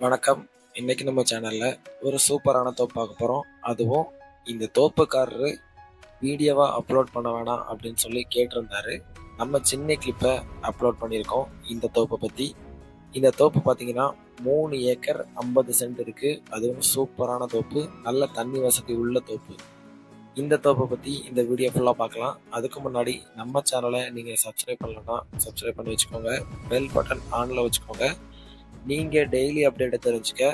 வணக்கம். இன்னைக்கு நம்ம சேனல்ல ஒரு சூப்பரான தோப்பு பார்க்க போறோம். அதுவும் இந்த தோப்புக்காரரு வீடியோவா அப்லோட் பண்ண வேணாம் அப்படின்னு சொல்லி கேட்டிருந்தாரு. நம்ம சின்ன கிளிப்பை அப்லோட் பண்ணியிருக்கோம் இந்த தோப்பை பத்தி. இந்த தோப்பு பார்த்தீங்கன்னா மூணு ஏக்கர் ஐம்பது சென்ட் இருக்கு. அதுவும் சூப்பரான தோப்பு. நல்ல தண்ணி வசதி உள்ள தோப்பு. இந்த தோப்பை பத்தி இந்த வீடியோ ஃபுல்லாக பார்க்கலாம். அதுக்கு முன்னாடி நம்ம சேனலை நீங்க சப்ஸ்கிரைப் பண்ணலன்னா சப்ஸ்கிரைப் பண்ணி வச்சுக்கோங்க. பெல் பட்டன் ஆன்ல வச்சுக்கோங்க. நீங்கள் டெய்லி அப்டேட்டை தெரிஞ்சுக்க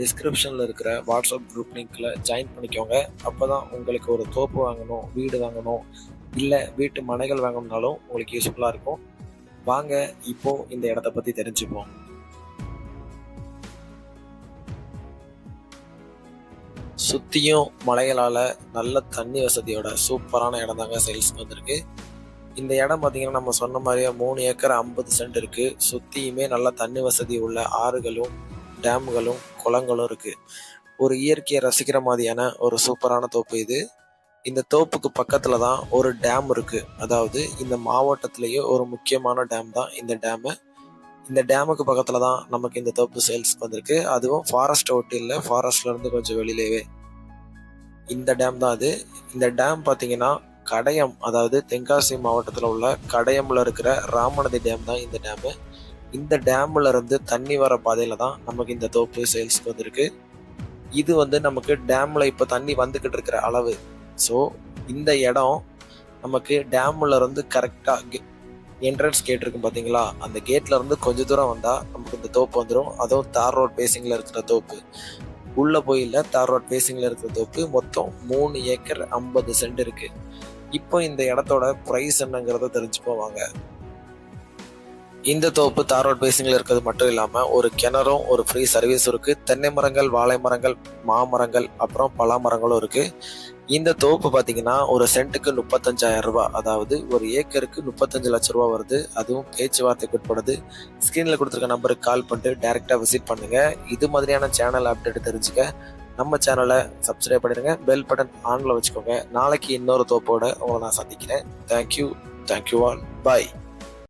டிஸ்கிரிப்ஷனில் இருக்கிற வாட்ஸ்அப் குரூப் லிங்க்கில் ஜாயின் பண்ணிக்கோங்க. அப்போ தான் உங்களுக்கு ஒரு தோப்பு வாங்கணும் வீடு வாங்கணும் இல்லை வீட்டு மனைகள் வாங்கணும்னாலும் உங்களுக்கு யூஸ்ஃபுல்லாக இருக்கும். வாங்க இப்போ இந்த இடத்த பற்றி தெரிஞ்சுப்போம். சுற்றியும் மலைகளால் நல்ல தண்ணி வசதியோட சூப்பரான இடம் தாங்க சேல்ஸ்க்கு வந்திருக்கு. இந்த இடம் பார்த்தீங்கன்னா நம்ம சொன்ன மாதிரியே மூணு ஏக்கர் ஐம்பது சென்ட் இருக்குது சுற்றியுமே நல்லா தண்ணி வசதி உள்ள ஆறுகளும் டேம்களும் குளங்களும் இருக்குது ஒரு இயற்கையை ரசிக்கிற மாதிரியான ஒரு சூப்பரான தோப்பு இது. இந்த தோப்புக்கு பக்கத்தில் தான் ஒரு டேம் இருக்குது அதாவது இந்த மாவட்டத்திலேயே ஒரு முக்கியமான டேம் தான் இந்த டேமு. இந்த டேமுக்கு பக்கத்தில் தான் நமக்கு இந்த தோப்பு சேல்ஸ்க்கு வந்திருக்கு. அதுவும் ஃபாரஸ்ட் ஒட்டி இல்லை கொஞ்சம் வெளியிலேயே. இந்த டேம் தான் அது. இந்த டேம் பார்த்தீங்கன்னா கடையம் அதாவது தென்காசி மாவட்டத்தில் உள்ள கடையமில் இருக்கிற ராமநதி டேம் தான் இந்த டேமு இந்த டேம்ல இருந்து தண்ணி வர பாதையில் தான் நமக்கு இந்த தோப்பு சேல்ஸ்க்கு வந்திருக்கு. இது வந்து நமக்கு டேமில் இப்போ தண்ணி வந்துக்கிட்டு இருக்கிற அளவு. ஸோ இந்த இடம் நமக்கு டேம்ல இருந்து கரெக்டாக என்ட்ரன்ஸ் கேட் இருக்கும் பார்த்தீங்களா அந்த கேட்ல இருந்து கொஞ்ச தூரம் வந்தால் நமக்கு இந்த தோப்பு வந்துடும் அதுவும் தார் ரோட் பேசிங்கில் இருக்கிற தோப்பு. உள்ளே போயில தார் ரோட் பேசிங்கில் இருக்கிற தோப்பு. மொத்தம் மூணு ஏக்கர் ஐம்பது சென்ட் இருக்குது இப்போ இந்த இடத்தோட ப்ரைஸ் என்னங்கிறத தெரிஞ்சு போவாங்க இந்த தோப்பு தார் ரோட் பேசிங்கில் இருக்கிறது மட்டும் இல்லாமல் ஒரு கிணறும் ஒரு ஃப்ரீ சர்வீஸ் இருக்குது தென்னை மரங்கள் வாழை மரங்கள் மாமரங்கள் அப்புறம் பலா மரங்களும் இருக்குது இந்த தோப்பு பார்த்தீங்கன்னா ஒரு சென்ட்டுக்கு முப்பத்தஞ்சாயிரம் ரூபா. அதாவது ஒரு ஏக்கருக்கு முப்பத்தஞ்சு லட்ச ரூபா வருது. அதுவும் பேச்சுவார்த்தைக்கு உட்படுது. ஸ்க்ரீனில் கொடுத்துருக்க நம்பருக்கு கால் பண்ணிட்டு டேரெக்டாக விசிட் பண்ணுங்கள் இது மாதிரியான சேனல் அப்டேட் தெரிஞ்சுக்க நம்ம சேனலை சப்ஸ்கிரைப் பண்ணிடுங்க. பெல் பட்டன் ஆன்ல வச்சுக்கோங்க. நாளைக்கு இன்னொரு தோப்போட உங்களை நான் சந்திக்கிறேன். தேங்க்யூ தேங்க்யூ ஆல் பாய்